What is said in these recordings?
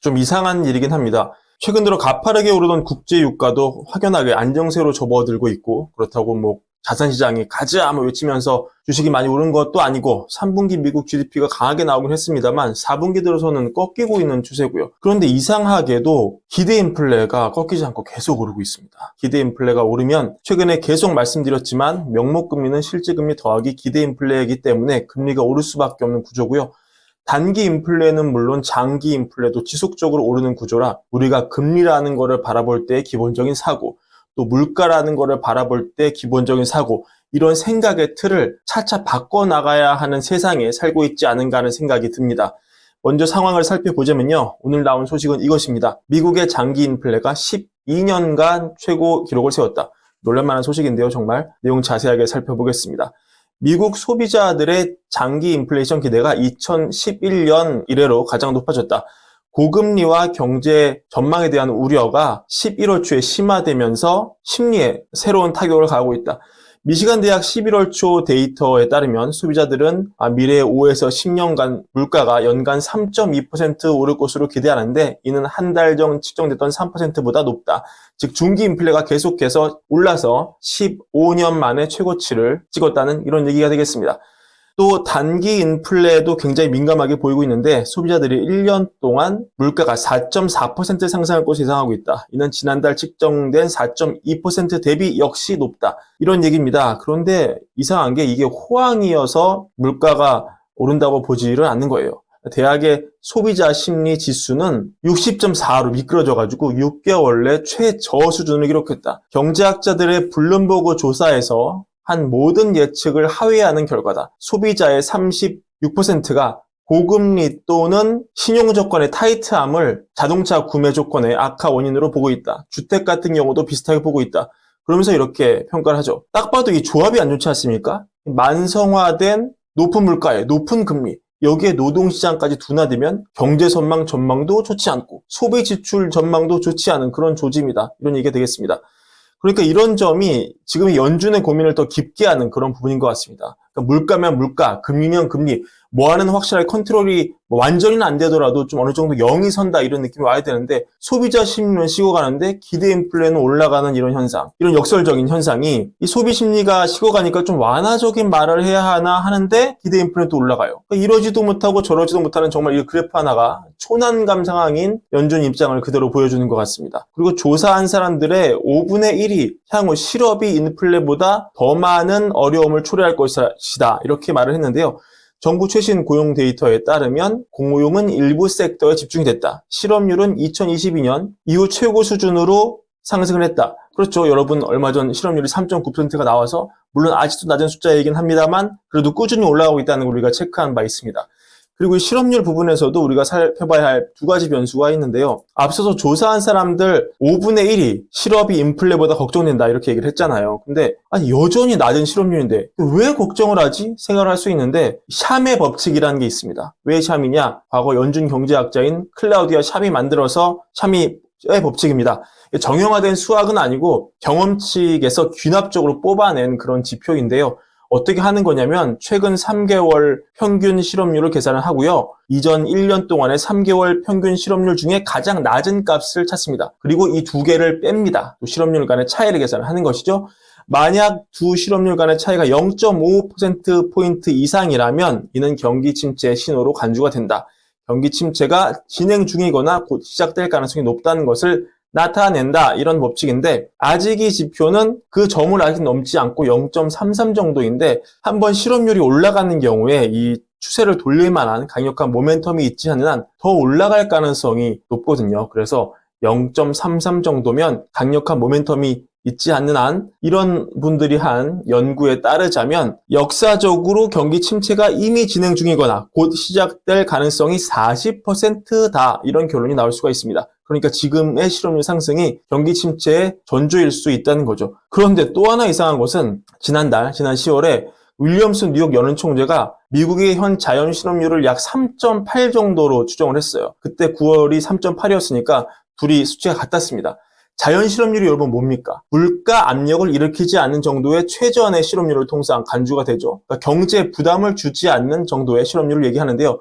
좀 이상한 일이긴 합니다. 최근 들어 가파르게 오르던 국제 유가도 확연하게 안정세로 접어들고 있고 그렇다고 뭐 자산시장이 가자 뭐 외치면서 주식이 많이 오른 것도 아니고 3분기 미국 GDP가 강하게 나오긴 했습니다만 4분기 들어서는 꺾이고 있는 추세고요. 그런데 이상하게도 기대 인플레가 꺾이지 않고 계속 오르고 있습니다. 기대 인플레가 오르면 최근에 계속 말씀드렸지만 명목금리는 실질금리 더하기 기대 인플레이기 때문에 금리가 오를 수밖에 없는 구조고요. 단기 인플레는 물론 장기 인플레도 지속적으로 오르는 구조라 우리가 금리라는 거를 바라볼 때 기본적인 사고 또 물가라는 거를 바라볼 때 기본적인 사고 이런 생각의 틀을 차차 바꿔 나가야 하는 세상에 살고 있지 않은가 하는 생각이 듭니다. 먼저 상황을 살펴보자면요. 오늘 나온 소식은 이것입니다. 미국의 장기 인플레가 12년간 최고 기록을 세웠다. 놀랄만한 소식인데요, 정말. 내용 자세하게 살펴보겠습니다. 미국 소비자들의 장기 인플레이션 기대가 2011년 이래로 가장 높아졌다. 고금리와 경제 전망에 대한 우려가 11월 초에 심화되면서 심리에 새로운 타격을 가하고 있다. 미시간 대학 11월 초 데이터에 따르면 소비자들은 아, 미래의 5에서 10년간 물가가 연간 3.2% 오를 것으로 기대하는데 이는 한 달 전 측정됐던 3%보다 높다. 즉 중기 인플레가 계속해서 올라서 15년 만에 최고치를 찍었다는 이런 얘기가 되겠습니다. 또 단기 인플레도 굉장히 민감하게 보이고 있는데 소비자들이 1년 동안 물가가 4.4% 상승할 것으로 예상하고 있다. 이는 지난달 측정된 4.2% 대비 역시 높다. 이런 얘기입니다. 그런데 이상한 게 이게 호황이어서 물가가 오른다고 보지를 않는 거예요. 대학의 소비자 심리 지수는 60.4로 미끄러져가지고 6개월 내 최저 수준을 기록했다. 경제학자들의 블룸버그 조사에서 한 모든 예측을 하회하는 결과다. 소비자의 36%가 고금리 또는 신용 조건의 타이트함을 자동차 구매 조건의 악화 원인으로 보고 있다. 주택 같은 경우도 비슷하게 보고 있다. 그러면서 이렇게 평가를 하죠. 딱 봐도 이 조합이 안 좋지 않습니까? 만성화된 높은 물가에 높은 금리, 여기에 노동시장까지 둔화되면 경제 전망 전망도 좋지 않고 소비 지출 전망도 좋지 않은 그런 조짐이다. 이런 얘기가 되겠습니다. 그러니까 이런 점이 지금 연준의 고민을 더 깊게 하는 그런 부분인 것 같습니다. 그러니까 물가면 물가, 금리면 금리, 뭐 하는 확실하게 컨트롤이 뭐 완전히는 안 되더라도 좀 어느 정도 영이 선다 이런 느낌이 와야 되는데 소비자 심리는 식어가는데 기대 인플레는 올라가는 이런 현상, 이런 역설적인 현상이 이 소비 심리가 식어가니까 좀 완화적인 말을 해야 하나 하는데 기대 인플레는 또 올라가요. 그러니까 이러지도 못하고 저러지도 못하는 정말 이 그래프 하나가 초난감 상황인 연준 입장을 그대로 보여주는 것 같습니다. 그리고 조사한 사람들의 5분의 1이 향후 실업이 인플레보다 더 많은 어려움을 초래할 것이 다 이렇게 말을 했는데요. 정부 최신 고용 데이터에 따르면 공고용은 일부 섹터에 집중이 됐다. 실업률은 2022년 이후 최고 수준으로 상승을 했다. 그렇죠. 여러분 얼마 전 실업률이 3.9%가 나와서 물론 아직도 낮은 숫자이긴 합니다만 그래도 꾸준히 올라가고 있다는 걸 우리가 체크한 바 있습니다. 그리고 이 실업률 부분에서도 우리가 살펴봐야 할 두 가지 변수가 있는데요. 앞서서 조사한 사람들 5분의 1이 실업이 인플레보다 걱정된다 이렇게 얘기를 했잖아요. 근데 아니 여전히 낮은 실업률인데 왜 걱정을 하지? 생각을 할 수 있는데 샴의 법칙이라는 게 있습니다. 왜 샴이냐? 과거 연준 경제학자인 클라우디아 샴이 만들어서 샴이 의 법칙입니다. 정형화된 수학은 아니고 경험칙에서 귀납적으로 뽑아낸 그런 지표인데요. 어떻게 하는 거냐면 최근 3개월 평균 실업률을 계산을 하고요. 이전 1년 동안의 3개월 평균 실업률 중에 가장 낮은 값을 찾습니다. 그리고 이 두 개를 뺍니다. 또 실업률 간의 차이를 계산을 하는 것이죠. 만약 두 실업률 간의 차이가 0.5%포인트 이상이라면 이는 경기 침체 신호로 간주가 된다. 경기 침체가 진행 중이거나 곧 시작될 가능성이 높다는 것을 나타낸다 이런 법칙인데 아직 이 지표는 그 점을 아직 넘지 않고 0.33 정도인데 한번 실업률이 올라가는 경우에 이 추세를 돌릴 만한 강력한 모멘텀이 있지 않는 한 더 올라갈 가능성이 높거든요. 그래서 0.33 정도면 강력한 모멘텀이 있지 않는 한 이런 분들이 한 연구에 따르자면 역사적으로 경기 침체가 이미 진행 중이거나 곧 시작될 가능성이 40%다 이런 결론이 나올 수가 있습니다. 그러니까 지금의 실업률 상승이 경기 침체의 전조일 수 있다는 거죠. 그런데 또 하나 이상한 것은 지난달 지난 10월에 윌리엄스 뉴욕 연은 총재가 미국의 현 자연 실업률을 약 3.8 정도로 추정을 했어요. 그때 9월이 3.8이었으니까 둘이 수치가 같았습니다. 자연 실업률이 여러분 뭡니까? 물가 압력을 일으키지 않는 정도의 최저한의 실업률을 통상 간주가 되죠. 그러니까 경제 부담을 주지 않는 정도의 실업률을 얘기하는데요.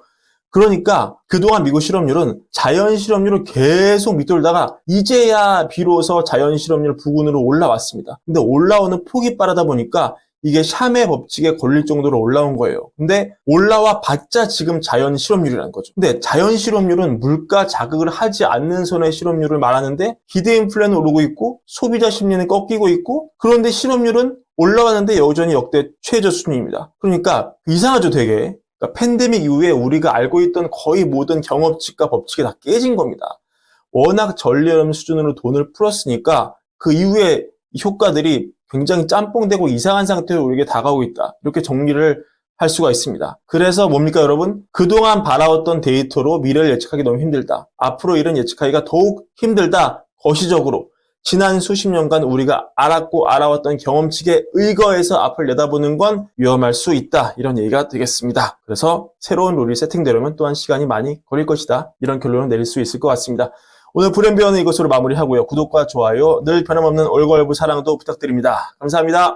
그러니까 그동안 미국 실업률은 자연 실업률을 계속 밑돌다가 이제야 비로소 자연 실업률 부근으로 올라왔습니다. 근데 올라오는 폭이 빠르다 보니까 이게 샴의 법칙에 걸릴 정도로 올라온 거예요. 근데 올라와 봤자 지금 자연 실업률이라는 거죠. 근데 자연 실업률은 물가 자극을 하지 않는 선의 실업률을 말하는데 기대 인플레는 오르고 있고 소비자 심리는 꺾이고 있고 그런데 실업률은 올라가는데 여전히 역대 최저 수준입니다. 그러니까 이상하죠, 되게. 그러니까 팬데믹 이후에 우리가 알고 있던 거의 모든 경업칙과 법칙이 다 깨진 겁니다. 워낙 전례름 수준으로 돈을 풀었으니까 그 이후에 효과들이 굉장히 짬뽕되고 이상한 상태로 우리에게 다가오고 있다. 이렇게 정리를 할 수가 있습니다. 그래서 뭡니까 여러분? 그동안 바라왔던 데이터로 미래를 예측하기 너무 힘들다. 앞으로 일은 예측하기가 더욱 힘들다. 거시적으로 지난 수십 년간 우리가 알았고 알아왔던 경험칙에 의거해서 앞을 내다보는 건 위험할 수 있다. 이런 얘기가 되겠습니다. 그래서 새로운 룰이 세팅되려면 또한 시간이 많이 걸릴 것이다. 이런 결론을 내릴 수 있을 것 같습니다. 오늘 불행비어는 이것으로 마무리하고요. 구독과 좋아요, 늘 변함없는 올걸부 사랑도 부탁드립니다. 감사합니다.